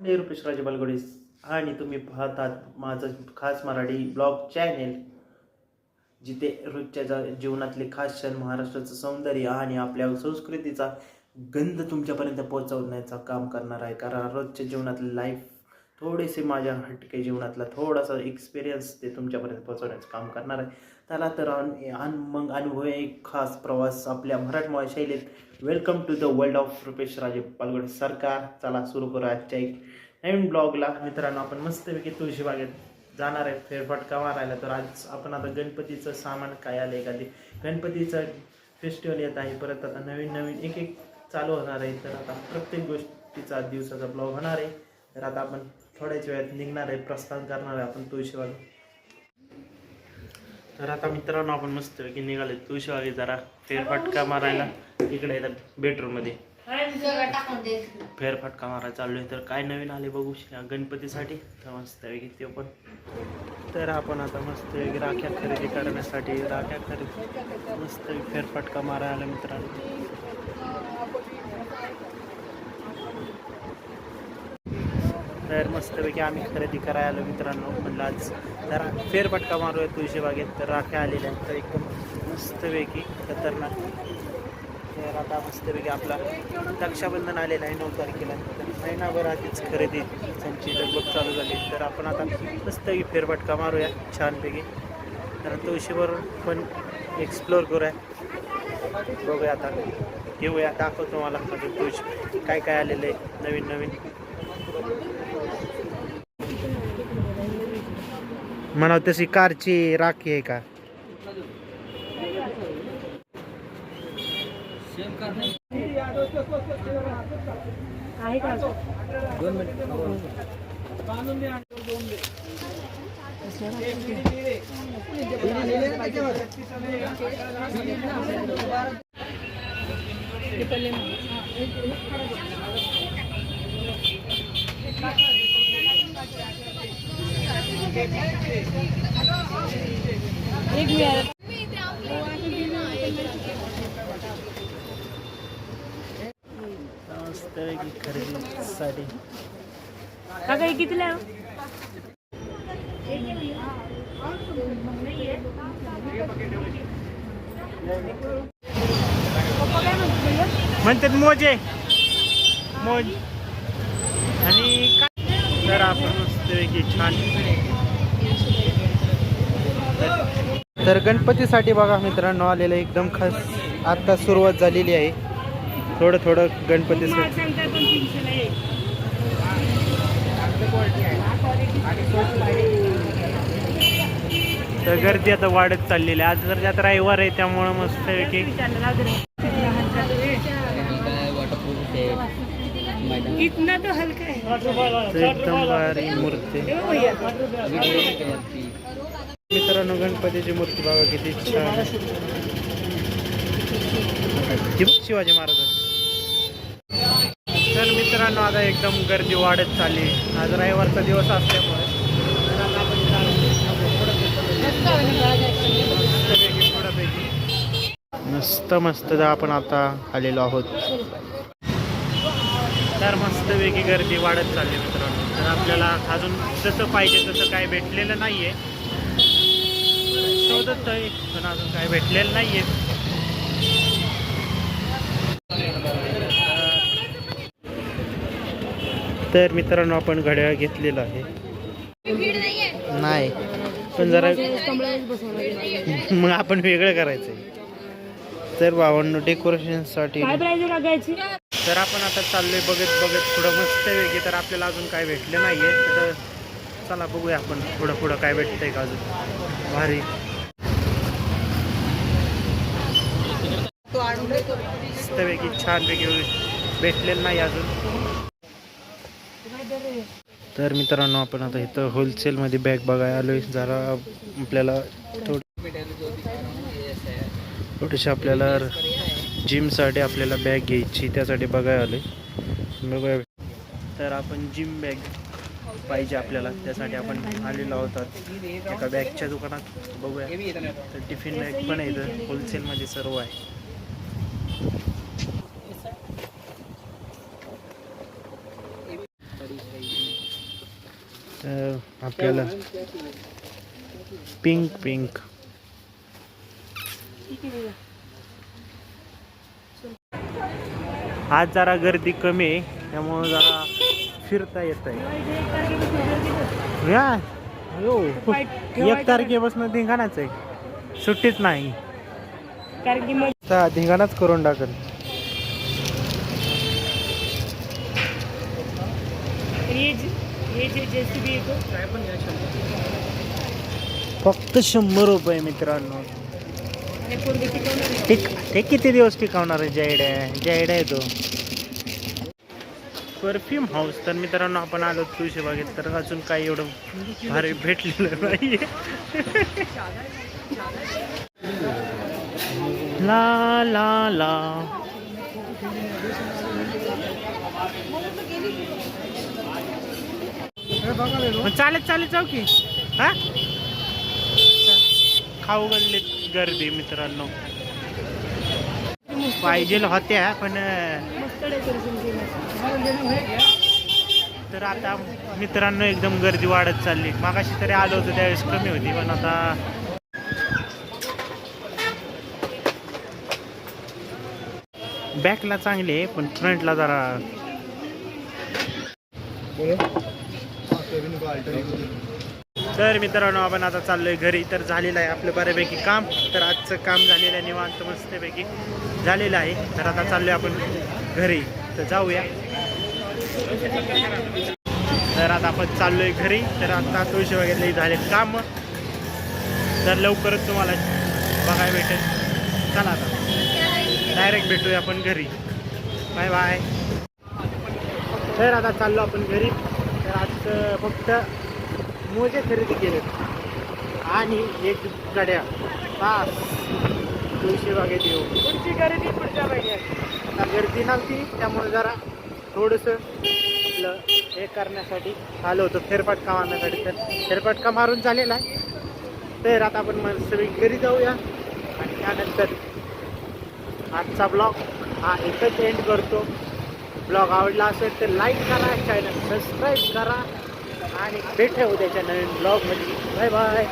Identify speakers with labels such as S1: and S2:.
S1: मी रुपेश राजे बालगोडे आणि तुम्ही पाहतात माझं खास मराठी ब्लॉग चॅनेल जिथे रोजच्या जीवनातले खास क्षण महाराष्ट्राचं सौंदर्य आणि आपल्या संस्कृतीचा गंध तुमच्यापर्यंत पोहोचवण्याचं काम करणार आहे. कारण रोजच्या जीवनातली लाईफ थोडेसे माझ्या हटके जीवनातला थोडासा एक्सपिरियन्स ते तुमच्यापर्यंत पोहोचवण्याचं काम करणार आहे. त्याला तर अन- मग अनुभव एक खास प्रवास आपल्या मराठमोळ्या शैलीत. Welcome to the world of Rupesh Raje Palgad Sarkar. चला सुरू करू आजच्या एक नवीन ब्लॉगला मित्रांनो आपण मस्तपैकी तुळशीबागेत जाणार आहे. फेरफटका मारायला. तर आज आपण आता गणपतीचं सामान काय आलं एखादी? गणपतीचं फेस्टिवल येत आहे. परत आता नवीन नवीन एक एक चालू होणार आहे. तर आता प्रत्येक गोष्टीचा दिवसाचा ब्लॉग होणार आहे. तर आता आपण थोड्याच वेळात निघणार आहे प्रस्थान करणार आहे आपण तुळशीबाग. तर आता मित्रांनो आपण मस्तपैकी निघाले तुळशीबागे जरा फेरफटका मारायला. इकडे येतात बेडरूममध्ये फेरफटका मारायला चालू आहे तर काय नवीन आले बघू गणपतीसाठी. तर मस्तपैकी ते पण. तर आपण आता मस्तपैकी राख्या खरेदी करण्यासाठी राख्या खरेदी मस्त फेरफटका मारायला मित्रांनो. तर मस्तपैकी आम्ही खरेदी करायला आलो मित्रांनो. म्हणलं आज तर फेरफटका मारूया तुळशी बागेत. तर राख्या आलेल्या आहेत. तर एकदम मस्तपैकी खतरनाक. तर आता मस्तपैकी आपला रक्षाबंधन आलेलं आहे नऊ तारखेला. तर महिनाभर आधीच खरेदी त्यांची लगबग चालू झाली. तर आपण आता मस्तपैकी फेरफटका मारूया छानपैकी. तर तुळशीवर पण एक्सप्लोअर करूया. बघूया आता. घेऊया. दाखवतो मला माझं तुळशी. काय काय आलेलं आहे नवीन नवीन. म्हणावं तशी कारची राखी आहे का
S2: एक मिनिट.
S1: मस्तपैकी खरेदीसाठी.
S2: काका हे कितीला
S1: म्हणतात मोजे. मोज. आणि काय? तर आपण मस्तपैकी छान तर गणपतीसाठी बघा मित्रांनो आलेलं एकदम खास आता सुरुवात झालेली आहे. थोडं थोडं गणपतीसाठी तर गर्दी आता वाढत चाललेली आहे. आज जर त्यात रविवार आहे त्यामुळं मस्तपैकी
S2: इतना तो हल्का है
S1: एकदम भारी मूर्ती. मित्रांनो गणपतीची मूर्ती बघा किती छान. शिवाजी महाराज तर मित्रांनो आता एकदम गर्दी वाढत चालली. आज रविवारचा दिवस असल्यामुळे मस्त मस्त आपण आता आलेलो आहोत. तर मस्तपैकी गर्दी वाढत चालली मित्रांनो. तर आपल्याला अजून जसं पाहिजे तसं काय भेटलेलं नाहीये. शोधत आहे पण अजून काय भेटलेलं नाही आहे तर मित्रांनो आपण घड्याळ घेतलेलं आहे. नाही. पण जरा मग आपण वेगळं करायचं आहे तर भावांनो डेकोरेशनसाठी तर आपण आता चाललोय बघत बघत थोडं मस्त वेगळी तर आपल्याला अजून काय भेटलं नाहीये. तर चला बघूया आपण थोडं पुढं काय भेटतंय का अजून. भारी. मस्तपैकी वेगळी भेटलेलं नाही अजून. तर मित्रांनो आपण आता इथं होलसेलमध्ये बॅग बघायला आलोय. जरा आपल्याला थोड थोडीशी आपल्याला जिमसाठी आपल्याला बॅग घ्यायची त्यासाठी बघायला आलोय. बघूया. तर आपण जिम बॅग पाहिजे आपल्याला. त्यासाठी आपण आलेलो आहोत एका बॅगच्या दुकानात. बघूया. तर टिफिन बॅग पण आहे इथं. होलसेलमध्ये सर्व आहे तर आपल्याला. पिंक पिंक आज जरा गर्दी कमी आहे त्यामुळं जरा फिरता येत आहे.
S2: एक तारखेपासून
S1: या हो एक तारखेपासून धिंगाणाच आहे. सुट्टीच नाही.
S2: कारण की मग
S1: आता धिंगाणाच करून टाकल.
S2: हे जे येतो
S1: फक्त शंभर रुपये मित्रांनो.
S2: हे आहे.
S1: टिक ते किती दिवस टिकवणार आहे जॅड जॅड आहे तो. परफ्यूम हाऊस तर मित्रांनो आपण आलो तुळशी बागेत तर अजून काही एवढं भारी भेटलेलं नाही ला ला ला. मग चालत चालत जाऊ की. हा? खाऊ गल्लीत गर्दी मित्रांनो. पाहिजे होत्या पण तर आता मित्रांनो एकदम गर्दी वाढत चालली. मागाशी तरी आलो होतो त्यावेळेस कमी होती पण आता बॅकला चांगली आहे पण फ्रंटला जरा तर मित्रांनो आपण आता चाललोय घरी. तर झालेलं आहे आपलं बऱ्यापैकी काम. तर आजचं काम झालेलं आहे निवांत मस्तपैकी झालेलं आहे. तर आता चाललोय आपण घरी. तर जाऊया. तर आता आपण चाललोय घरी. तर आता तुळशी वगैरे झाले काम. तर लवकरच तुम्हाला बघायला भेटेल. चला आता. डायरेक्ट भेटूया आपण घरी. बाय बाय तर आता चाललो आपण घरी. फक्त मोजे खरेदी केले आणि एक गड्या. पास तुळशी बागेत येऊ
S2: पुढची गर्दी पुढच्या पाहिजे
S1: आता गर्दी नव्हती त्यामुळे जरा थोडंसं आपलं हे करण्यासाठी आलो होतो. फेरफटका मारण्यासाठी. तर फेरफटका मारून झालेला आहे. तर आता आपण मग सगळी घरी जाऊया. आणि त्यानंतर आजचा ब्लॉग हा एकच एंड करतो. ब्लॉग आवडला असेल तर लाईक करा चॅनल सबस्क्राईब करा. आणि भेटूया उद्याच्या नवीन ब्लॉगमध्ये बाय बाय